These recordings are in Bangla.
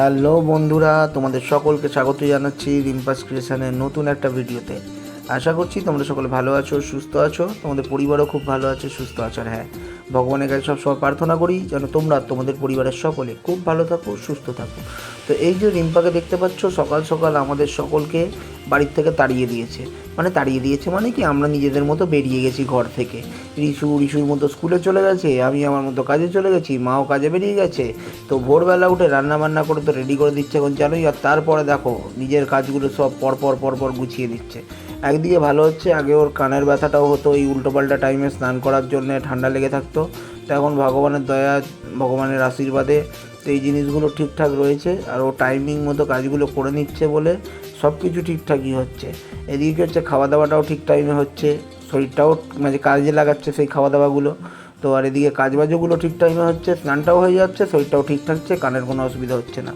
হ্যালো বন্ধুরা, তোমাদের সকলকে স্বাগত জানাচ্ছি রিম্পাস ক্রিয়েশনের নতুন একটা ভিডিওতে। আশা করছি তোমরা সকলে ভালো আছো, সুস্থ আছো, তোমাদের পরিবারও খুব ভালো আছে, সুস্থ আছো হ্যাঁ। ভগবানের কাছে সব সবসময় প্রার্থনা করি যেন তোমরা তোমাদের পরিবারের সকলে খুব ভালো থাকো, সুস্থ থাকো। তো এই যে রিম্পাকে দেখতে পাচ্ছ, সকাল সকাল আমাদের সকলকে বাড়ির থেকে তাড়িয়ে দিয়েছে। মানে তাড়িয়ে দিয়েছে মানে কি? আমরা নিজেদের মতো বেরিয়ে গেছি ঘর থেকে। রিসু, রিসুর মতো স্কুলে চলে গেছে, আমি আমার মতো কাজে চলে গেছি, মাও কাজে বেরিয়ে গেছে। তো ভোরবেলা উঠে রান্না বান্না করে তো রেডি করে দিচ্ছে এখন জানোই, আর তারপরে দেখো, নিজের কাজগুলো সব পরপর পরপর গুছিয়ে দিচ্ছে। একদিকে ভালো হচ্ছে, আগে ওর কানের ব্যথাটাও হতো, এই উল্টোপাল্টা টাইমে স্নান করার জন্য ঠান্ডা লেগে থাকতো। তো এখন ভগবানের দয়া, ভগবানের আশীর্বাদে তো এই জিনিসগুলো ঠিকঠাক রয়েছে আর ও টাইমিং মতো কাজগুলো করে নিচ্ছে বলে সব কিছু ঠিকঠাকই হচ্ছে। এদিকে হচ্ছে খাওয়া দাওয়াটাও ঠিক টাইমে হচ্ছে, শরীরটাও মানে কাজে লাগাচ্ছে সেই খাওয়া দাওয়াগুলো তো আর এদিকে কাজবাজগুলো ঠিক টাইমে হচ্ছে, স্নানটাও হয়ে যাচ্ছে, শরীরটাও ঠিক থাকছে কানের কোনো অসুবিধা হচ্ছে না।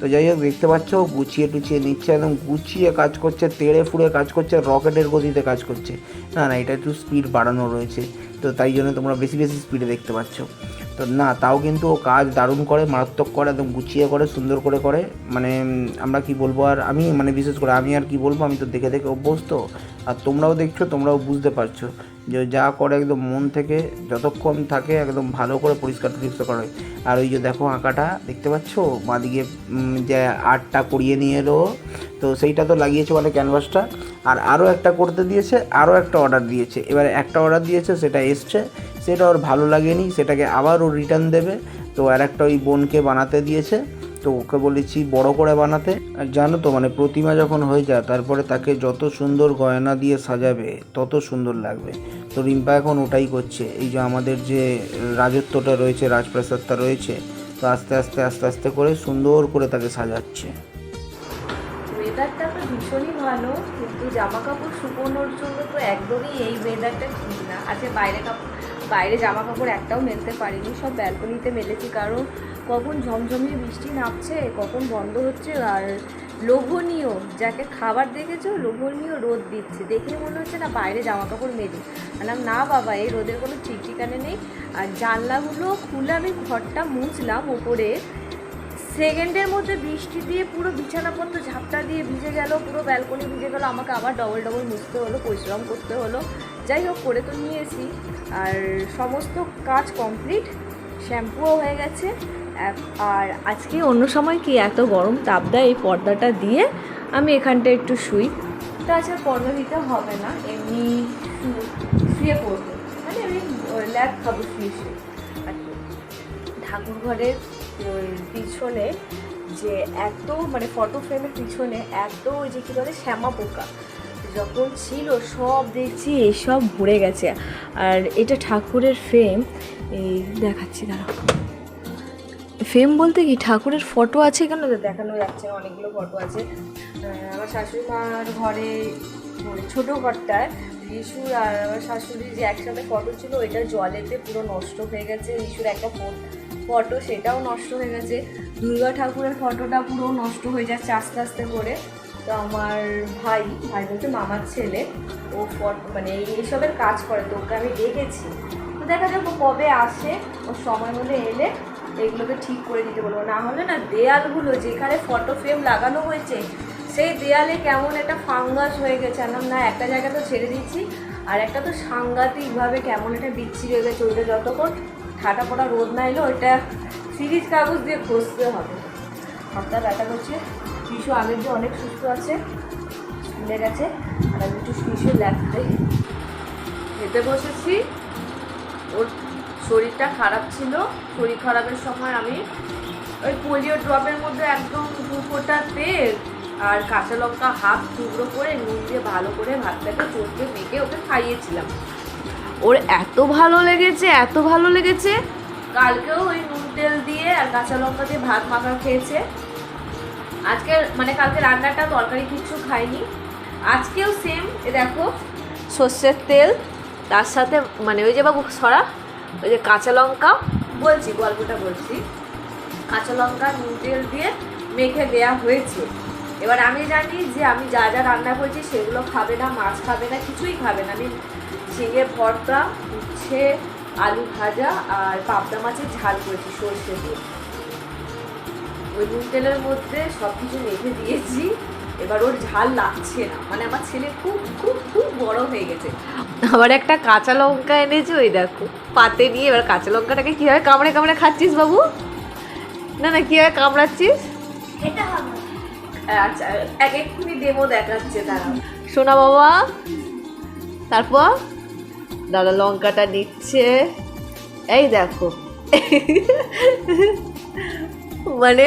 তো যাই হোক, দেখতে পাচ্ছ, গুছিয়ে টুছিয়ে নিচ্ছে একদম গুছিয়ে কাজ করছে, তেড়ে ফুড়ে কাজ করছে, রকেটের গতিতে কাজ করছে। না না, এটা একটু স্পিড বাড়ানো রয়েছে, তো তাই জন্য তোমরা বেশি বেশি স্পিডে দেখতে পাচ্ছ। তো না, তাও কিন্তু ও কাজ দারুণ করে, মারাত্মক করে, একদম গুছিয়ে করে, সুন্দর করে করে মানে আমরা কি বলব আর, আমি মানে বিশেষ করে আমি আর কি বলব, আমি তো দেখে দেখে অভ্যস্ত। আর তোমরাও দেখছ, তোমরাও বুঝতে পারছ যে যা করে একদম মন থেকে যতক্ষণ থাকে একদম ভালো করে পরিষ্কার টরিষ্কার করে আর ওই যে দেখো আঁকাটা, দেখতে পাচ্ছ? বাঁদিকে যে আর্টটা করিয়ে নিয়ে এলো তো সেইটা তো লাগিয়েছে মানে ক্যানভাসটা। আর আরও একটা করতে দিয়েছে, আরও একটা অর্ডার দিয়েছে। এবারে একটা অর্ডার দিয়েছে, সেটা এসছে। সেটা ওর ভালো লাগেনি, সেটাকে আবার ও রিটার্ন দেবে। তো আর একটা ওই বোনকে বানাতে দিয়েছে। তো ওকে বলেছি, বড় করে বানাতে। আর জানো তো মানে প্রতিমা যখন হয়ে যায়, তারপরে তাকে যত সুন্দর গয়না দিয়ে সাজাবে, তত সুন্দর লাগবে। তো রিম্পা এখন ওটাই করছে। এই যে আমাদের যে রাজত্বটা রয়েছে, রাজপ্রাসাদটা রয়েছে, তো আস্তে আস্তে আস্তে আস্তে করে সুন্দর করে তাকে সাজাচ্ছে। ভীষণই ভালো, কিন্তু জামা কাপড় শুকোনোর জন্য তো একদমই এই ওয়েদারটা ঠিক না। আজকে বাইরে কাপড় বাইরে জামা কাপড় একটাও মেলতে পারিনি, সব ব্যালকনিতে মেলেছি, কারণ কখন ঝমঝমিয়ে বৃষ্টি নামছে, কখন বন্ধ হচ্ছে, আর লোভনীয়, যাকে খাবার দেখেছ, লোভনীয় রোদ দিচ্ছে। দেখে মনে হচ্ছে না বাইরে জামা কাপড় মেলি। বললাম, না বাবা, এই রোদের কোনো ঠিক নেই। আর জানলাগুলো খুলে আমি ঘরটা মুছলাম ওপরে সেকেন্ডের মধ্যে বৃষ্টি দিয়ে পুরো বিছানাপত্র ঝাপটা দিয়ে ভিজে গেল, পুরো ব্যালকনি ভিজে গেল, আমাকে আবার ডবল ডবল মুছতে হলো, পরিশ্রম করতে হলো। যাই হোক, করে তো নিয়েছি। আর সমস্ত কাজ কমপ্লিট শ্যাম্পুও হয়ে গেছে। আর আজকে অন্য সময় কি এত গরম তাপ দেয় এই পর্দাটা দিয়ে? আমি এখানটা একটু শুই। তাছাড়া পর্দা দিতে হবে না, এমনি শুয়ে পড়ব। মানে আমি ল্যাব খাব শুয়ে শুয়ে। ঠাকুর ঘরের পিছনে যে এত মানে ফটো ফ্রেমের পিছনে এত যে কী বলে, শ্যামা পোকা। যখন ছিল সব দেখছি এসব ভরে গেছে। আর এটা ঠাকুরের ফ্রেম এই দেখাচ্ছি, দাঁড়াও। ফ্রেম বলতে কি, ঠাকুরের ফটো আছে কেন? দেখানো যাচ্ছে অনেকগুলো ফটো আছে। আমার শাশুড়ি মার ঘরে মানে ছোটো ঘরটায় রিশুর আর আমার শাশুড়ির যে একসাথে ফটো ছিল, ওইটা জলেতে পুরো নষ্ট হয়ে গেছে রিশুর একটা ফটো, সেটাও নষ্ট হয়ে গেছে। দুর্গা ঠাকুরের ফটোটা পুরো নষ্ট হয়ে যাচ্ছে আস্তে আস্তে করে। তো আমার ভাই ভাই বলতে মামার ছেলে, ও ফটো মানে এইসবের কাজ করে তো ওকে আমি ডেকেছি তো দেখা যাক কবে আসে, ও সময় মতো এলে এগুলোকে ঠিক করে দিতে বলব। না হলে না দেয়ালগুলো, যেখানে ফটো ফ্রেম লাগানো হয়েছে, সেই দেয়ালে কেমন একটা ফাঙ্গাস হয়ে গেছে। আনলাম না, একটা জায়গা তো ছেড়ে দিচ্ছি, আর একটা তো সাংঘাতিকভাবে কেমন একটা বিচ্ছিরি হয়ে গেছে, ওইটা যতক্ষণ ঠাটা পড়া রোদ না এলো, ওইটা সিরিজ কাগজ দিয়ে খসতে হবে। হাতটা ব্যথা করছে শিশু আগের যে অনেক সুস্থ আছে, স্কুলে গেছে, আর আমি একটু শিশু খাই। খেতে বসেছি, ওর শরীরটা খারাপ ছিল, শরীর খারাপের সময় আমি ওই পোলিও ড্রপের মধ্যে একদম দু ফোঁটা তেল আর কাঁচা লঙ্কা হাফ টুকরো করে নুন দিয়ে ভালো করে ভাতটাকে চটকে মেখে ওকে খাইয়েছিলাম। ওর এত ভালো লেগেছে, এত ভালো লেগেছে। কালকেও ওই নুন তেল দিয়ে আর কাঁচা লঙ্কা দিয়ে ভাত মাখা খেয়েছে। আজকে মানে কালকে রান্নাটা, তরকারি কিছু খাইনি। আজকেও সেম এ দেখো, সর্ষের তেল, তার সাথে মানে ওই যে বাবু, সরা, ওই যে কাঁচা লঙ্কা। বলছি, গল্পটা বলছি। কাঁচা লঙ্কা, নুন তেল দিয়ে মেখে দেয়া হয়েছে। এবার আমি জানি যে আমি যা যা রান্না করেছি সেগুলো খাবে না, মাছ খাবে না, কিছুই খাবে না। আমি ঝিঙে ভর্তা উচ্ছে আলু ভাজা আর পাবদা মাছের ঝাল করেছি সর্ষে দিয়ে। ওই নুন তেলের মধ্যে সব কিছু রেখে দিয়েছি। এবার ওর ঝাল লাগছে না। মানে আমার ছেলে খুব খুব খুব বড় হয়ে গেছে। আবার একটা কাঁচা লঙ্কা এনেছি ওই দেখো পাতে নিয়ে এবার কাঁচা লঙ্কাটাকে কীভাবে কামড়ে কামড়ে খাচ্ছিস বাবু? না না কীভাবে কামড়াচ্ছিস? আচ্ছা এক এক্ষুনি ডেমো দেখাচ্ছে তারা। শোনা বাবা তারপর? দাদা লঙ্কাটা নিচ্ছে এই দেখো। মানে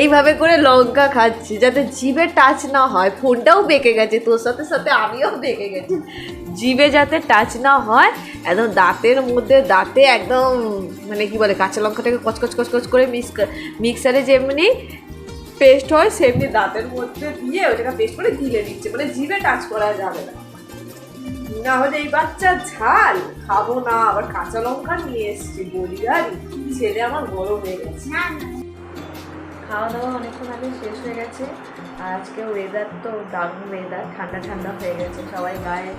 এইভাবে করে লঙ্কা খাচ্ছি, যাতে জিভে টাচ না হয়। ফোনটাও বেঁকে গেছে, তোর সাথে সাথে আমিও বেঁকে গেছি। জিভে যাতে টাচ না হয়, একদম দাঁতের মধ্যে, দাঁতে একদম মানে কি বলে, কাঁচা লঙ্কাটাকে কচকচ কচকচ করে মিক্স মিক্সারে যেমনি পেস্ট হয়, সেমনি দাঁতের মধ্যে দিয়ে ওটাকে পেস্ট করে গিলে দিচ্ছে। মানে জিভে টাচ করা যাবে না। না হলে এই বাচ্চা ঝাল। খাব না আবার কাঁচা লঙ্কা নিয়ে এসছি বলি আর ছেলে আমার বড় হয়ে গেছে। খাওয়া দাওয়া অনেকক্ষণ আগে শেষ হয়ে গেছে। আর আজকে ওয়েদার তো দারুণ ওয়েদার ঠান্ডা ঠান্ডা হয়ে গেছে। সবাই গায়ে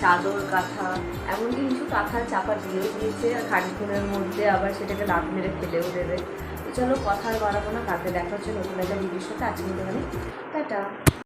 চাদর কাঁথা এমনকি কিছু কাঁথা চাপা দিয়েও দিয়েছে। আর খানিক্ষণের মধ্যে আবার সেটাকে লাভ মেরে ফেলেও দেবে। চলো কথা আর বাড়াবো না কালকে দেখা হচ্ছে নতুন একটা ভিডিওর সাথে। আজকে মতো টাটা।